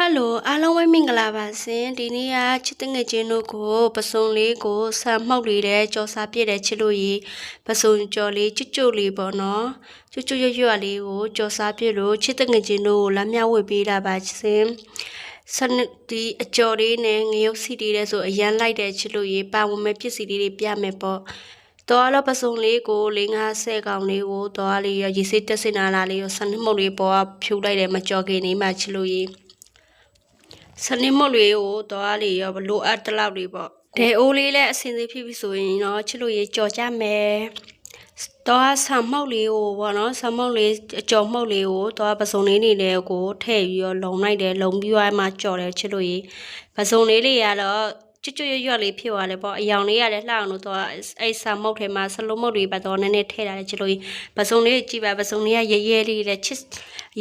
ဟယ်လိုအားလုံးပဲမင်္ဂလာပါရှင်ဒီနေ့ကချစ်တငယ်ချင်းတို့ကိုပစုံလေးကိုဆာမှောက်လေးတဲ့ကြော်စားပြည့်တဲ့ချစ်လို့ရီပစုံကြော်လေးကျွတ်ကျွတ်လေးပေါ့နော်ကျွတ်ကျွတ်ရွရွလေးကိုကြော်စားပြည့်လို့ချစ်တငယ်ချင်းတို့ကိုလမ်းမြဝေပေးတာပါရှင်စနဒီအကျော်လေးနဲ့ငရုတ်စီတီးတဲ့ဆိုအရန်လိုက်တဲ့ချစ်လို့ရီပါဝင်မဲ့ပစ္စည်းလေးတွေပြမယ်ပေါ့တော်တော့ပစုံလေးကို၄50ကောင်လေးကိုတော်လေးရရေစိတ်တက်စင်နာလာလေးကိုစနစ်မုတ်လေးပေါ်ဖြူလိုက်တယ်မကြော်ခင်နေမှချစ်လို့ရီ စနေမုတ်လေးကိုတော့လေရောဘလိုအပ်တလောက်လေးပေါ့ဒဲအိုးလေးလည်းအစင်သေးဖြစ်ပြီဆိုရင်တော့ချစ်လို့ရေကြော်ကြမယ်တော့ဆာမောက်လေးကိုပေါ့နော်ဆာမောက်လေးအကြော်မောက်လေးကိုတော့ပစုံလေးနေလေးကိုထည့်ပြီးတော့လုံလိုက်တယ်လုံပြီးတော့မှကြော်တယ်ချစ်လို့ရေပစုံလေးလေးကတော့ကျွတ်ကျွတ်ရွရွလေးဖြစ်သွားတယ်ပေါ့အယောင်လေးရတယ်လှအောင်လို့တော့အဲ့ဆာမုတ်ထဲမှာဆလုံးမုတ်တွေပါတော့နည်းနည်းထည့်ထားတယ်ချစ်လို့ပစုံလေးကြည့်ပါပစုံလေးကရဲရဲလေးလည်းချစ်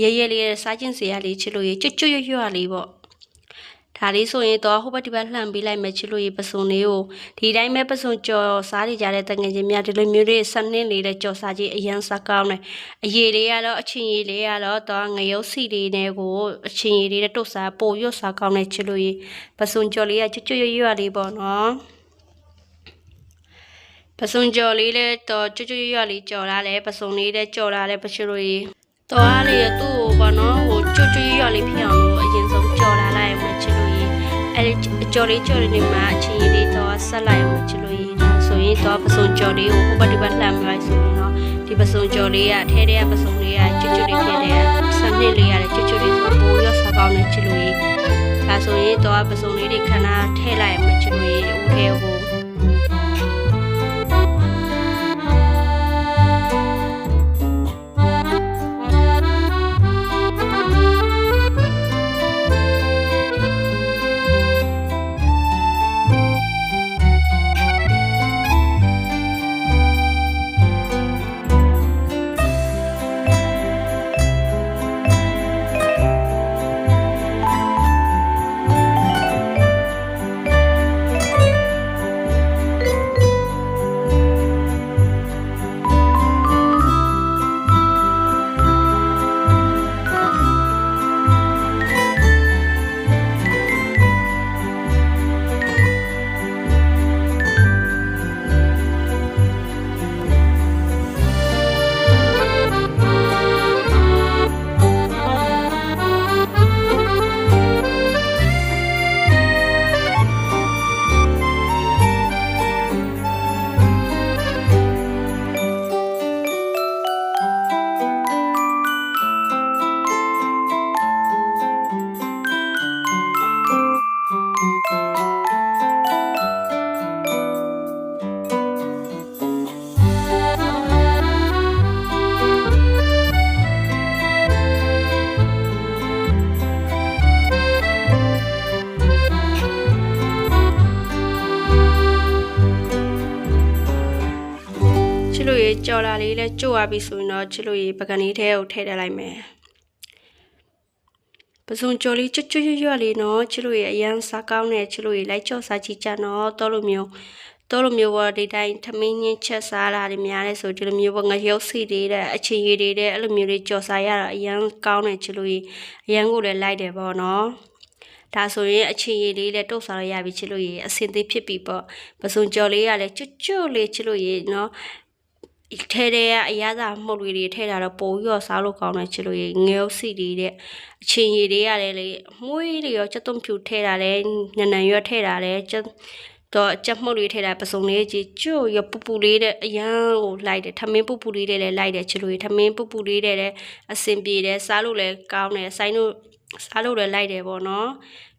ရဲရဲလေးစားချင်းစရာလေးချစ်လို့ကျွတ်ကျွတ်ရွရွလေးပေါ့ ဒါလေးဆိုရင်တော့ဟိုဘက်ဒီဘက်လှမ်းပေးလိုက်မယ်ချစ်လို့ရေပစုံလေးကိုဒီတိုင်းပဲပစုံကြော်စားနေကြတဲ့တငယ်ချင်းများဒီလိုမျိုးတွေဆက်နှင်းနေတဲ့ကြော်စားကြီးအရန်စားကောင်းတယ်အရေးလေးကတော့အချင်းရည်လေးကတော့တော့ငရုတ်စီလေးနဲ့ကိုအချင်းရည်လေးနဲ့တုတ်စားပို့ရွတ်စားကောင်းတယ်ချစ်လို့ရေပစုံကြော်လေးကကျွတ်ကျွတ်ရွရွလေးပေါ့နော်ပစုံကြော်လေးလည်းတော့ကျွတ်ကျွတ်ရွရွလေးကြော်လာလဲပစုံလေးလည်းကြော်လာလဲပချလို့ရေတော့အားလေးသူ့ကိုပေါ့နော်ဟိုကျွတ်ကျွတ်ရွရွလေးဖြစ်အောင်လို့အရင်ဆုံးကြော်လာလိုက်မှချစ်လို့ ရေအဲ့ဒီကြော်လေးကြော်လေးနေမှာအချင်းကြီးလေးတော့ဆက်လိုက်အောင်ချလို့ရည်ဒါဆိုရင်တော့ပစုံကြော်လေးကိုဟိုဘက်ဒီဘက်လှမ်းမလိုက်ဆိုရင်တော့ဒီပစုံကြော်လေးကအထဲထဲကပစုံလေးကကျွတ်ကျွတ်လေးဖြစ်တယ်စနစ်လေးရတယ်ကျွတ်ကျွတ်လေးဆိုပိုးရောစားကောင်းနေချလို့ရည်ဒါဆိုရင်တော့ပစုံလေးတွေခဏထည့်လိုက်အောင်ချလို့ရည်ဦးထဲကိုချစ် ကြော်လာလေးလဲကြို့သွားပြီဆိုရင်တော့ချစ်လို့ရေပကံလေးထဲကိုထည့်ထည့်လိုက်မယ်ပစုံကြော်လေးကျွတ်ကျွတ်ရွရွလေးနော်ချစ်လို့ရေအရန်စားကောင်းတယ်ချစ်လို့ရေလိုက်ကြော်စားကြည့်ကြနော်တော်လိုမျိုးတော်လိုမျိုးပေါ့ဒီတိုင်းထမင်းချင်းချက်စားတာတွေများလဲဆိုဒီလိုမျိုးပေါ့ငရုတ်စီတွေတဲ့အချင်ရည်တွေတဲ့အဲ့လိုမျိုးတွေကြော်စားရတာအရန်ကောင်းတယ်ချစ်လို့ရေအရန်ကိုလည်းလိုက်တယ်ပေါ့နော်ဒါဆိုရင်အချင်ရည်လေးလည်းတုတ်စားလို့ရပြီချစ်လို့ရေအစင်သေးဖြစ်ပြီပေါ့ပစုံကြော်လေးကလည်းကျွတ်ကျွတ်လေးချစ်လို့ရေနော် ထဲထဲကအရသာမှုတ်တွေထဲတာတော့ပိုပြီးတော့စားလို့ကောင်းတယ်ချစ်လို့ရေငယ်ဥစီတွေတဲ့အချင်းရည်တွေရတယ်လေမွေးတွေရောချက်သွန်းဖြူထဲတာလဲနနန်ရွက်ထဲတာလဲချက်တော့ချက်မှုတ်တွေထဲတာပစုံလေးကြီးကျွတ်ရပူပူလေးတဲ့အရန်ကိုလိုက်တယ်ထမင်းပူပူလေးတွေလည်းလိုက်တယ်ချစ်လို့ရေထမင်းပူပူလေးတွေလည်းအစင်ပြေတယ်စားလို့လည်းကောင်းတယ်ဆိုင်တို့စားလို့လည်းလိုက်တယ်ပေါ့နော်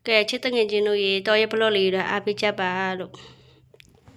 ကဲချစ်တငယ်ချင်းတို့ရေတော်ရဲ့ဘလော့လေးတွေအားပေးချက်ပါလို့